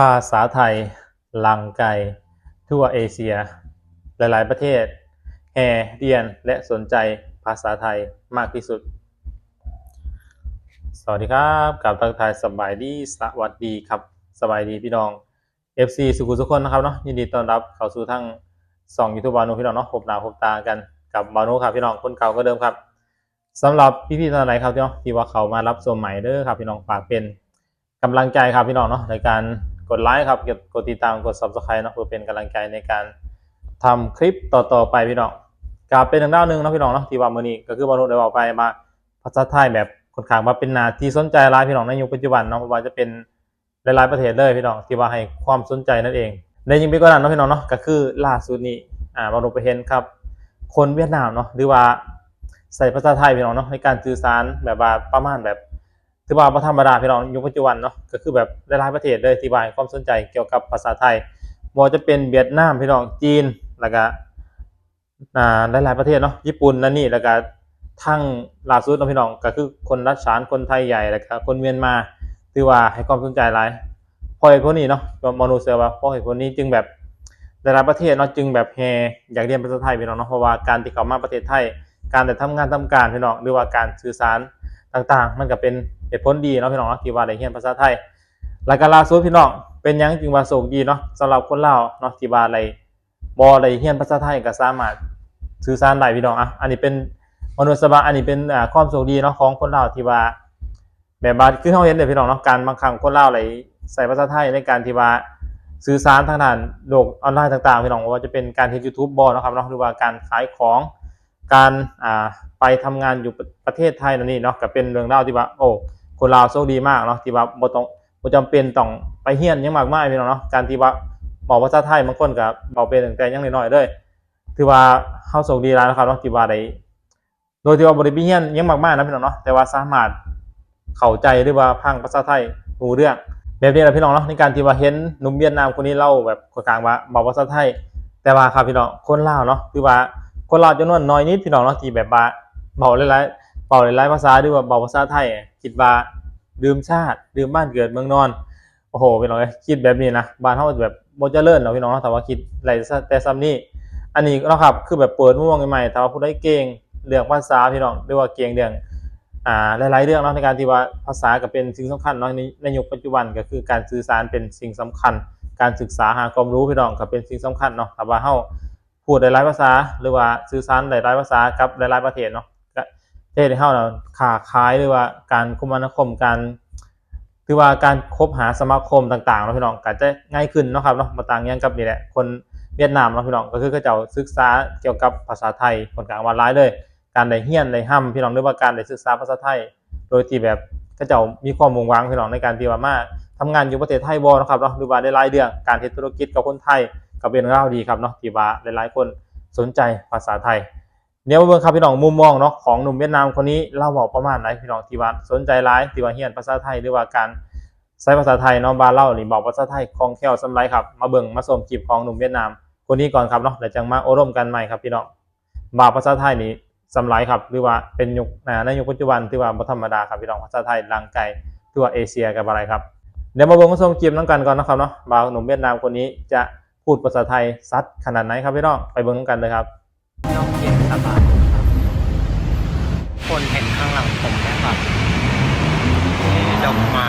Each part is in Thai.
ภาษาไทยลังไกลทั่วเอเชีย หลาย ๆ ประเทศ แห่เรียนและสนใจภาษาไทยมากที่สุด สวัสดีครับกับทักทายสบายดีสวัสดีครับสบายดีพี่น้อง FC สุขุมทุคนนะครับเนาะยินดีต้อนรับเข้าสู่ทั้งสองยูทูบบานุพี่น้องเนาะพบหน้าพบตากันกับบานุครับพี่น้องคนเก่าก็เดิมครับสำหรับพี่ๆท่านไหนครับพี่น้องที่ว่าเขามารับชมใหม่เด้อครับพี่น้องฝากเป็นกำลังใจครับพี่น้องเนาะในการ กดไลค์ครับกดติดตามกด subscribe เนาะเพื่อเป็นกำลังใจในการทำคลิปต่อๆไปพี่น้องกาเป็นทางด้านหนึ่งนะพี่น้องเนาะที่ว่ามือนี้ก็คือบานุได้บอกไปมาภาษาไทยแบบค่อนข้างมาเป็นนาที่สนใจหลายพี่น้องในยุคปัจจุบันเนาะเพราะว่าจะเป็นหลายๆประเทศเลยพี่น้องที่ว่าให้ความสนใจนั่นเองในยิงไปก็นั้นเนาะพี่น้องเนาะก็คือล่าสุดนี้อ่าบางเราไปเห็นครับ คนเวียดนามเนาะหรือว่าใส่ภาษาไทยพี่น้องเนาะในการสื่อสารแบบว่าประมาณแบบ ถือว่าบ่ธรรมดาพี่น้องยุคปัจจุบันเนาะก็คือแบบหลายๆประเทศเลยที่ว่าให้ความสนใจเกี่ยวกับภาษาไทยบ่ว่าจะเป็นเวียดนามพี่น้องจีนแล้วก็อ่าหลายๆประเทศเนาะญี่ปุ่นนั่นนี่แล้วก็ทั้งล่าสุดเนาะพี่น้องก็คือคนรัสเซียคนไทยใหญ่แล้วก็คนเมียนมาถือว่าให้ความสนใจหลายพราะเหตุผลนี้เนาะก็มนุษย์เสือว่าเพราะเหตุผลนี้จึงแบบหลายๆประเทศเนาะจึงแบบแฮอยากเรียนภาษาไทยพี่น้องเนาะเพราะว่าการที่เขามาประเทศไทย การแต่ทำงานทำการพี่น้องหรือว่าการสื่อสาร ต่างๆ มันก็เป็นเหตุผลดีเนาะพี่น้องเนาะที่ว่าได้เรียนภาษาไทยแล้วก็ล่าสุดพี่น้องเป็นยังจึงว่าโชคดีเนาะสำหรับคนเลาเนาะที่ว่าอะไรบ่ได้เรียนภาษาไทยก็สามารถสื่อสารได้พี่น้องอะอันนี้เป็นมนุษย์สบาอันนี้เป็นอ่าความโชคดีเนาะของคนเลาที่ว่าแบบว่าคือเขาเห็นเด็พี่น้องเนาะการบางครั้งคนเล่าอะไรใส่ภาษาไทยในการที่ว่าสื่อสารทางด้านโลกออนไลน์ต่างๆพี่น้องว่าจะเป็นการเฮ็ดยูทูบบอนะครับเนาะหรือว่าการขายของ การอ่าไปทำงานอยู่ประเทศไทยนั่นนี่เนาะก็เป็นเรื่องเล่าที่ว่าโอ้คนลาวโชคดีมากเนาะที่ว่าบ่ต้องบ่จำเป็นต้องไปเฮียนยังมากมายพี่น้องเนาะการที่ว่าบอกภาษาไทยบางคนก็บอกเป็นตั้งแต่ยังน้อยๆเลยถือว่าเฮาโชคดีหลายนะครับเนาะที่ว่าได้โดยที่ว่าบ่ได้ไปเฮียนยังมากมายนะพี่น้องเนาะแต่ว่าสามารถเข้าใจหรือว่าพังภาษาไทยรู้เรื่องแบบนี้แหละพี่น้องเนาะในการที่ว่าเห็นหนุ่มเวียดนามคนนี้เล่าแบบคนกลางว่าบอกภาษาไทย แต่ว่าครับพี่น้องคนลาวเนาะคือว่า คนลาวจำนวนน้อยนิดพี่น้องเนาะที่แบบว่าเบาหลายๆเบาหลายๆภาษาหรือว่าเบาภาษาไทยคิดว่าลืมชาติลืมบ้านเกิดเมืองนอนโอ้โหพี่น้องคิดแบบนี้นะบ้านเฮาแบบบ่เจริญเนาะพี่น้องแต่ว่าคิดไรแต่ซ้ำนี้อันนี้เนาะครับคือแบบเปิดมุมมองใหม่ๆถ้าว่าผู้ใดเก่งเรื่องภาษาพี่น้องหรือว่าเก่งเรื่องอ่าหลายๆเรื่องเนาะในการที่ว่าภาษาก็เป็นสิ่งสำคัญเนาะในในยุคปัจจุบันก็คือการสื่อสารเป็นสิ่งสำคัญ การศึกษาหาความรู้พี่น้องก็เป็นสิ่งสำคัญเนาะถ้าว่าเฮา พูดหลายๆภาษา หรือว่าสื่อสารหลายๆภาษากับหลายๆประเทศเนาะก็จะเฮ็ดให้เฮาเนาะค้าขายหรือว่าการคมนาคมการคือว่าการคบหาสมาคมต่างๆเนาะพี่น้องก็จะง่ายขึ้นเนาะครับเนาะบ่ต่างยังกับนี่แหละคนเวียดนามเนาะพี่น้องก็คือเขาเจ้าศึกษาเกี่ยวกับภาษาไทยคนกลางว่าหลายเลย การได้เฮียนได้ห้ำพี่น้องหรือว่าการได้ศึกษาภาษาไทย โดยที่แบบก็จะมีความมุ่งหวังพี่น้องในการที่ว่ามาทำงานอยู่ประเทศไทยบ่นะครับเนาะหรือว่าได้รายเดือนการเฮ็ดธุรกิจกับคนไทย ก็เป็นเรื่องราดีครับเนาะที่ว่าหลายๆคนสนใจภาษาไทยเดี๋ยวมาเบิ่งครับพี่น้องมุมมองเนาะของหนุ่มเวียดนามคนนี้เล่าบอกประมาณไหนพี่น้องที่ว่าสนใจหลายที่ว่าเฮียนภาษาไทยหรือว่าการใช้ภาษาไทยเนาะบาเล่าหนี่บอกภาษาไทยคล่องแคล่วสำไรครับมาเบิ่งมาชมคลิปของหนุ่มเวียดนาม คนนี้ก่อนครับเนาะแล้วจังมาโอร่มกันใหม่ครับพี่น้องบาภาษาไทยนี่สำไรครับหรือว่าเป็นยุคในยุคปัจจุบันที่ว่าบ่ธรรมดาครับพี่น้องภาษาไทยลังไกลที่ว่าเอเชียกับอะไรครับเดี๋ยวมาเบิ่งมาชมคลิปน้ำกันก่อนนะครับเนาะบาหนุ่มเวียดนามคนนี้จะ พูดภาษาไทยซัดขนาดไหนครับพี่น้องไปเบิ่งนำกันเลยครับน้องเย็นสบายคนเห็นข้างหลังผมไหมครับนี่ดอกไมา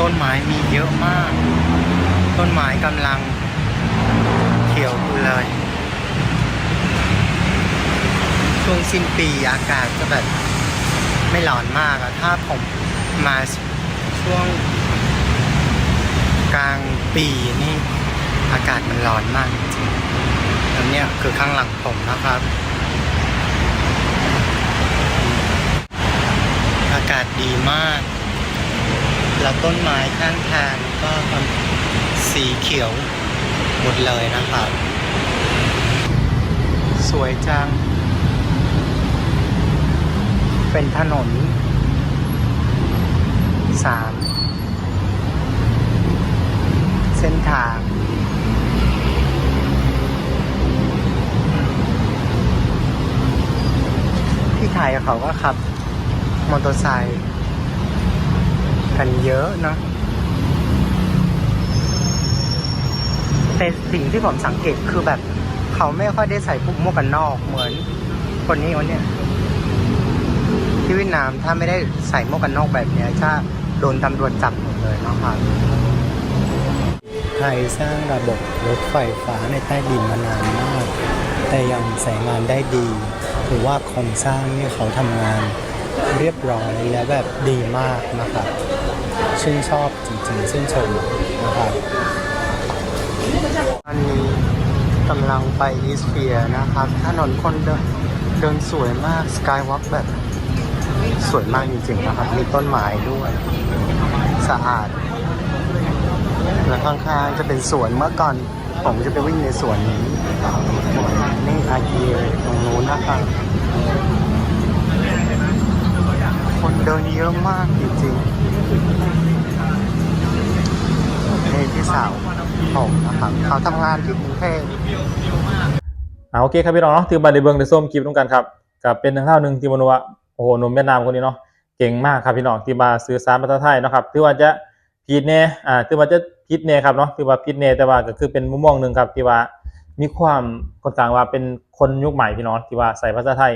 ต้นไม้มีเยอะมาก ต้นไม้กำลังเขียวอยู่เลย ช่วงสิ้นปีอากาศจะแบบไม่ร้อนมากอะถ้าผมมาช่วงกลางปีนี่ อากาศมันร้อนมากจริงๆอันเนี้ยคือข้างหลังผมนะครับ อากาศดีมาก แล้วต้นไม้ข้างทางก็สีเขียวหมดเลยนะครับ สวยจัง เป็นถนนสามเส้นทาง ไทยเขาก็ขับมอเตอร์ไซค์กันเยอะเนอะแต่สิ่งที่ผมสังเกตคือแบบเขาไม่ค่อยได้ใส่พวกหมวกกันนอกเหมือนคนนี้คนเนี้ยที่เวียดนามถ้าไม่ได้ใส่หมวกกันนอกแบบเนี้ยจะโดนตำรวจจับหมดเลยนะครับไทยสร้างระบบรถไฟฟ้าในใต้ดินมานานมาก แต่ยังใช้งานได้ดี ถือว่าโครงสร้างนี่เขาทำงานเรียบร้อยและแบบดีมากนะครับชื่นชอบจริงๆชื่นชมนะครับอันนี้กำลังไปอีสเฟียนะครับถนนคนเดินเดินสวยมากสกายวอล์กแบบสวยมากจริงๆนะครับ มีต้นไม้ด้วย สะอาด และข้างๆจะเป็นสวนเมื่อก่อนผมจะไปวิ่งในสวนนี้ อาเกีตรงนู้นนะครับคนเดินเยอะมากจริงๆนี่พี่สาวผมนะครับเขาทำงานที่กรุงเทพอ่าโอเคครับพี่น้องเนาะถือบัตรในเบิงในส้มคลิปต้องกันครับกับเป็นหนึ่งเท่าหนึ่งที่มโนว่าโอ้โหหนุ่มเวียดนามคนนี้เนาะเก่งมากครับพี่น้องที่มาสื่อสารภาษาไทยนะครับถือว่าจะผิดแน่อ่าถือว่าจะผิดแน่ครับเนาะถือว่าผิดแน่แต่ว่าก็คือเป็นมุมมองหนึ่งครับที่ว่า มีความคนข้างว่าเป็นคนยุคใหม่พี่น้องที่ว่าใส่ภาษาไทย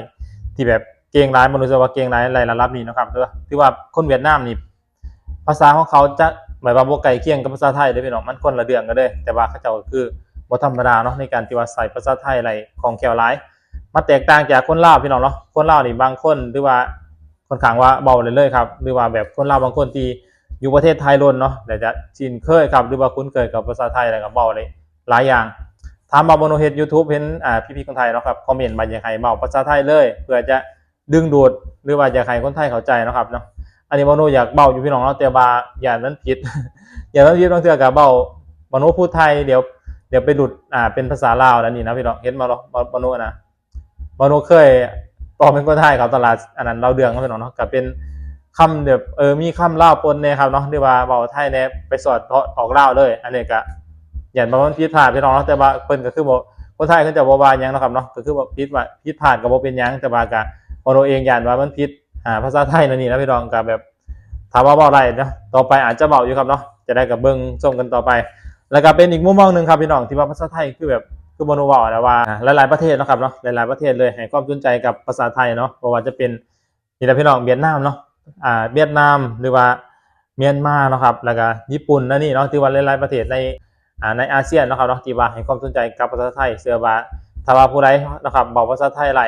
ที่แบบเก่งร้ายมนุษย์ว่าเก่งร้ายในระดับนี้เนะครับถือว่าถือว่าคนเวียดนามนี่ภาษาของเขาจะหมายว่าบ่ไกลเคียงกับภาษาไทยเด้พี่น้องมันคนละเรื่องกันเด้แต่ว่าเขาเจ้าก็คือบธรรมดาเนาะในการที่ว่าใส่ภาษาไทยอะไรของแคลหลายมาแตกต่างจากคนลาวพี่น้องเนาะคนลาวนี่บางคนหรือว่าคนข้างว่าเบาเลยเลยครับหรือว่าแบบคนลาวบางคนที่อยู่ประเทศไทยล้นเนาะแต่จะชินเคยครับหรือว่าคุ้นเคยกับภาษาไทยอะไรกับเบาเลยหลายอย่าง ถามมาบนเฮ็ด YouTube เห็นอ่าพี่ๆคนไทยเนาะครับคอมเมนต์มาอยากให้เบาภาษาไทยเลยเพื่อจะดึงดูดหรือว่าอยากให้คนไทยเข้าใจนะครับเนาะอันนี้มโนอยากเบาอยู่พี่น้องเนาะแต่ว่าอย่านั้นผิด อย่านั้นผิดบางเทื่อกับเบามโนพูดไทยเดี๋ยวเดี๋ยวไปหลุดอ่าเป็นภาษาลาวแล้วนี่นะพี่น้องเห็นมาหรอมโนนะมโนเคยบอกเป็นคนไทยครับตลาดอันนั้นเราเดืองพี่น้องเนาะกับเป็นคำแบบเออมีคำลาวปนเนี่ยครับเนาะที่ว่าเบาไทยเนี่ยไปสอดออกลาวเลย อันนี้ก็ อย่ามามันผิดพลาดพี่น้องเนาะแต่ว่าเพิ่นก็คือบอกคนไทยเพิ่นจะบ่ว่าหยังเนาะครับเนาะก็คือว่าผิดว่าผิดพลาดก็บ่เป็นหยังแต่ว่าก็มโนเองย่านว่ามันผิดอ่าภาษาไทยนั่นนี่นะพี่น้องก็แบบถามว่าเบาได้เนาะต่อไปอาจจะเบาอยู่ครับเนาะจะได้กับเบิ้งส่งกันต่อไป แล้วก็เป็นอีกมุมมองหนึ่งครับพี่น้องที่ว่าภาษาไทยคือแบบคือบนวานะว่าหลายๆประเทศนะครับเนาะหลายๆประเทศเลยให้ความสนใจกับภาษาไทยเนาะเพราะว่าจะเป็นนี่แหละพี่น้องเวียดนามเนาะอ่าเวียดนามหรือว่าเมียนมาเนาะครับแล้วก็ญี่ปุ่นนั่นนี่เนาะที่ว่าหลายๆประเทศใน ในอาเซียนนะครับเนาะที่ว่าให้ความสนใจกับภาษาไทยเสือว่าถ้าว่าผู้ใดนะครับบอกภาษาไทยไร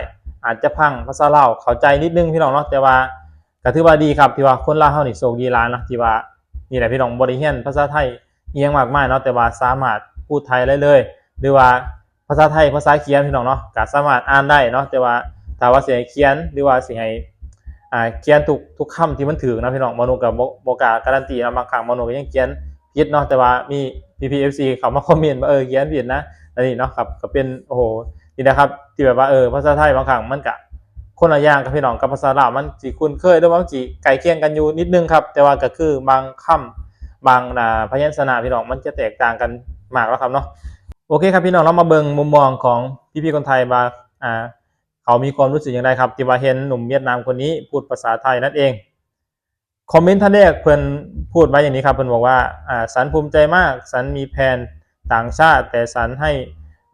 อาจจะพังภาษาลาวเข้าใจนิดนึงพี่น้องเนาะแต่ว่าก็ถือว่าดีครับที่ว่าคนลาวเฮานี่โชคดีหลายนะที่ว่านี่แหละพี่น้องบ่ได้เรียนภาษาไทยเอียงมากมายเนาะแต่ว่าสามารถพูดไทยได้เลย หรือว่าภาษาไทยภาษาเขียนพี่น้องเนาะก็สามารถอ่านได้เนาะแต่ว่าถ้าว่าสิให้เขียนหรือว่าสิให้อ่าเขียนทุกทุกคำที่มันถูกนะพี่น้องมโนก็บ่บ่กาการันตีนะบางครั้งมโนก็ยังเขียน ผิดเนาะแต่ว่ามี PPFC เขามาคอมเมนต์ว่าเออเขียนผิดนะอันนี้เนาะครับก็เป็นโอ้โหนี่นะครับ ที่แบบว่าเออภาษาไทยบางครั้งมันก็คนละอย่างกับพี่น้องกับภาษาลาวมันสิคุ้นเคยหรือว่ามันสิไกลเคียงกันอยู่นิดนึงครับ แต่ว่าก็คือบางคำบางอ่าพยัญชนะพี่น้องมันจะแตกต่างกันมากแล้วครับเนาะโอเคครับพี่น้องเรามาเบิ่งมุมมองของพี่ๆคนไทยมาอ่าเขามีความรู้สึกอย่างไรครับที่ว่าเห็นหนุ่มเวียดนามคนนี้พูดภาษาไทยนั่นเอง คอมเมนต์ท่านแรกเพิ่อนพูดไว้อย่างนี้ครับเพิ่อนบอกว่าอ่าสันภูมิใจมาก สันมีแผนต่างชาติ แต่สันให้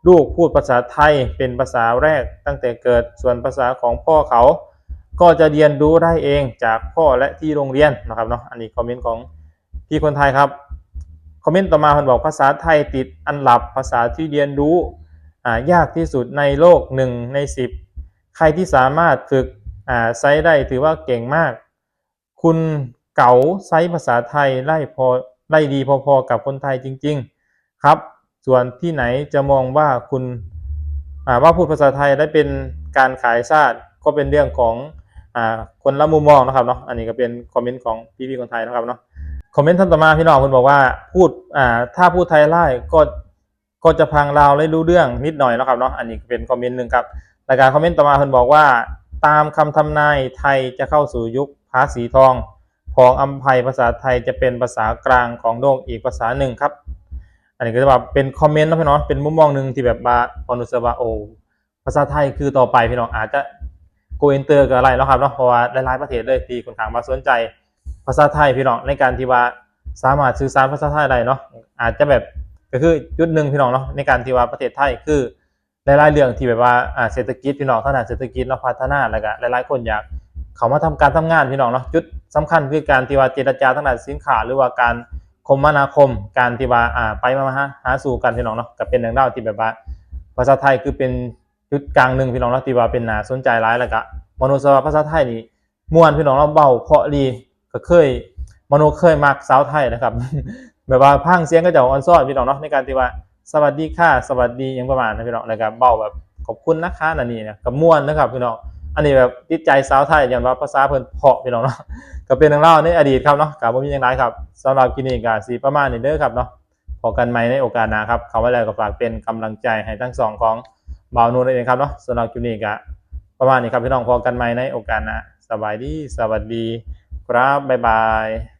ลูกพูดภาษาไทยเป็นภาษาแรกตั้งแต่เกิดส่วนภาษาของพ่อเขา ก็จะเรียนรู้ได้เองจากพ่อและที่โรงเรียนนะครับเนาะอันนี้คอมเมนต์ของพี่คนไทยครับคอมเมนต์ต่อมาคนบอกภาษาไทยติดอันดับภาษาที่เรียนรู้อ่ายากที่สุดในโลกหนึ่งในสิบใครที่สามารถฝึกอ่าใช้ได้ถือว่าเก่งมาก คุณเก๋าใช้ภาษาไทยไล่พอไล่ดีพอๆกับคนไทยจริง ๆครับ ส่วนที่ไหนจะมองว่าคุณว่าพูดภาษาไทยได้เป็นการขายชาติก็เป็นเรื่องของอคนละมุมมองนะครับเนาะอันนี้ก็เป็นคอมเมนต์ของพี่ๆคนไทยนะครับเนาะคอมเมนต์ท่านต่อมาพี่น้องคุณบอกว่าพูดถ้าพูดไทยไล่ก็ก็จะพังลาวได้รู้เรื่องนิดหน่อยนะครับเนาะอันนี้เป็นคอมเมนต์หนึ่งครับรายการคอมเมนต์ต่อมาคุณบอกว่า ตามคำทำนายไทยจะเข้าสู่ยุค ภาษีทองของอัมภัยภาษาไทยจะเป็นภาษากลางของโลกอีกภาษาหนึ่งครับ อันนี้ก็จะแบบเป็นคอมเมนต์นะพี่น้องเป็นมุมมองหนึ่งที่แบบว่าพอนุสกว่าโอ ภาษาไทยคือต่อไปพี่น้องอาจจะโกอินเตอร์กับอะไรแล้วครับเนาะเพราะว่าหลายๆประเทศเลยที่คนทางมาสนใจ ภาษาไทยพี่น้องในการที่ว่าสามารถสื่อสารภาษาไทยได้เนาะอาจจะแบบก็คือจุดหนึ่งพี่น้องเนาะในการที่ว่าประเทศไทยคือหลายๆเรื่องที่แบบว่าเศรษฐกิจพี่น้องทางด้านเศรษฐกิจเนาะพัฒนาแล้วก็หลายๆคนอยาก เขามาทำการทำงานพี่น้องเนาะจุดสำคัญคือการที่ว่าเจรจาทางด้านสินค้าหรือว่าการคมนาคม การที่ว่าอ่าไปมาหาหาสู่กันพี่น้องเนาะก็เป็นเรื่องเล่าวที่แบบว่าภาษาไทยคือเป็นจุดกลางหนึ่งพี่น้องเนาะที่ว่าเป็นน่าสนใจหลายแล้วก็มโนสวาภาษาไทยนี่ม่วนพี่น้องเราเบาเพราะดีก็เคยมโนเคยมักสาวไทยนะครับ แบบว่าพังเสียงก็จะออนซ้อนพี่น้องเนาะในการที่ว่าสวัสดีค่ะสวัสดีอยังประมาณนะพี่น้องแล้วก็เบาแบบขอบคุณนะคะนั่นนี่นะกับม่วนนะครับพี่น้อง อันนี้แบบติดใจสาวไทยอย่างว่าภาษาเพิ่นเพาะพี่น้องเนาะก็เป็นทางเล่าในอดีตครับเนาะกับบ่มีอย่างไรครับสำหรับคลินิกก็สิประมาณนี้เด้อครับเนาะพอกันใหม่ในโอกาสหน้าครับเขาไว้แล้วก็ฝากเป็นกำลังใจให้ทั้งสองของบ่าวนูนนั่นเองครับเนาะสำหรับคลินิกก็ประมาณนี้ครับพี่น้องพอกันใหม่ในโอกาสหน้าสบายดีสวัสดี ครับบ๊ายบาย